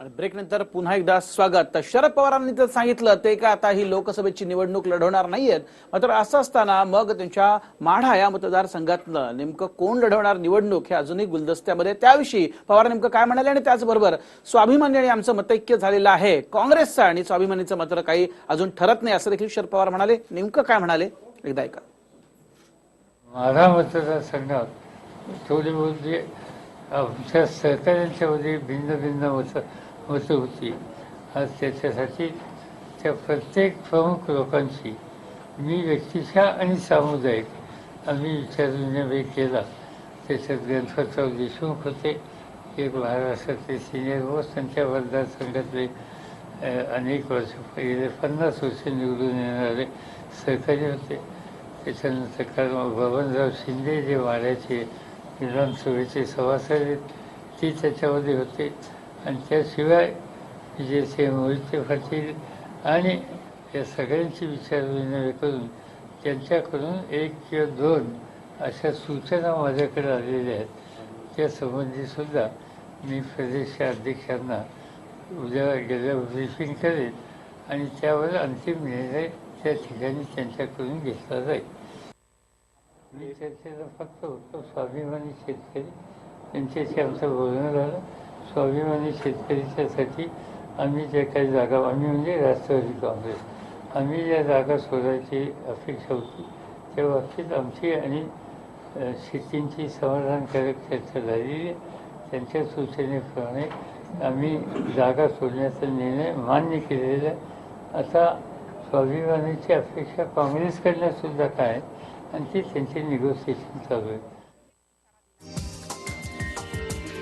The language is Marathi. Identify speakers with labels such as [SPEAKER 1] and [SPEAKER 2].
[SPEAKER 1] आणि ब्रेक नंतर पुन्हा एकदा स्वागत. तर शरद पवारांनी तर सांगितलं ते का आता ही लोकसभेची निवडणूक लढवणार नाहीयेत. मात्र असं असताना मग त्यांच्या माढा या मतदारसंघातलं नेमकं कोण लढवणार निवडणूक हे अजूनही गुलदस्त्यामध्ये. त्याविषयी पवार नेमकं काय म्हणाले आणि त्याचबरोबर स्वाभिमानी आणि आमचं मतैक्य झालेलं आहे. काँग्रेसचं आणि स्वाभिमानीचं मात्र काही अजून ठरत नाही असं देखील शरद पवार म्हणाले. नेमकं काय म्हणाले? एकदा ऐका.
[SPEAKER 2] माझा मतदारसंघात थोडी बहुती आमच्या भिन्न भिन्न मतं होत होती. आज त्याच्यासाठी त्या प्रत्येक प्रमुख लोकांशी मी व्यक्तिशः आणि सामुदायिक आम्ही विचारविनिमय केला. त्याच्यात गणपतराव देशमुख होते एक महाराष्ट्रातले सिनियर व त्यांच्या मतदारसंघातले अनेक वर्ष पहिले पन्नास वर्ष निवडून येणारे सहकारी होते. त्याच्यानंतर काल बबनराव शिंदे जे वाड्याचे विधानसभेचे सभासद आहेत ते त्याच्यामध्ये होते. आणि त्याशिवाय विजयसिंह मोहिते पाटील आणि या सगळ्यांची विचारविनिमय करून त्यांच्याकडून एक किंवा दोन अशा सूचना माझ्याकडे आलेल्या आहेत. त्यासंबंधीसुद्धा सुद्धा मी प्रदेशच्या अध्यक्षांना उद्या गेल्या ब्रीफिंग करेन आणि त्यावर अंतिम निर्णय त्या ठिकाणी त्यांच्याकडून घेतला जाईल. मी चर्चेला फक्त होतो स्वाभिमानी शेतकरी त्यांच्याशी आमचं बोलणं झालं. स्वाभिमानी शेतकरीच्यासाठी आम्ही ज्या काही जागा आम्ही म्हणजे राष्ट्रवादी काँग्रेस. आम्ही ज्या जागा शोधायची अपेक्षा होती त्या बाबतीत आमची आणि शेतींची समाधानकारक चर्चा झालेली. त्यांच्या सूचनेप्रमाणे आम्ही जागा सोडण्याचा निर्णय मान्य केलेला आहे. आता स्वाभिमानाची अपेक्षा काँग्रेसकडनं सुद्धा काय? आहे आणि ती त्यांची निगोसिएशन चालू आहे.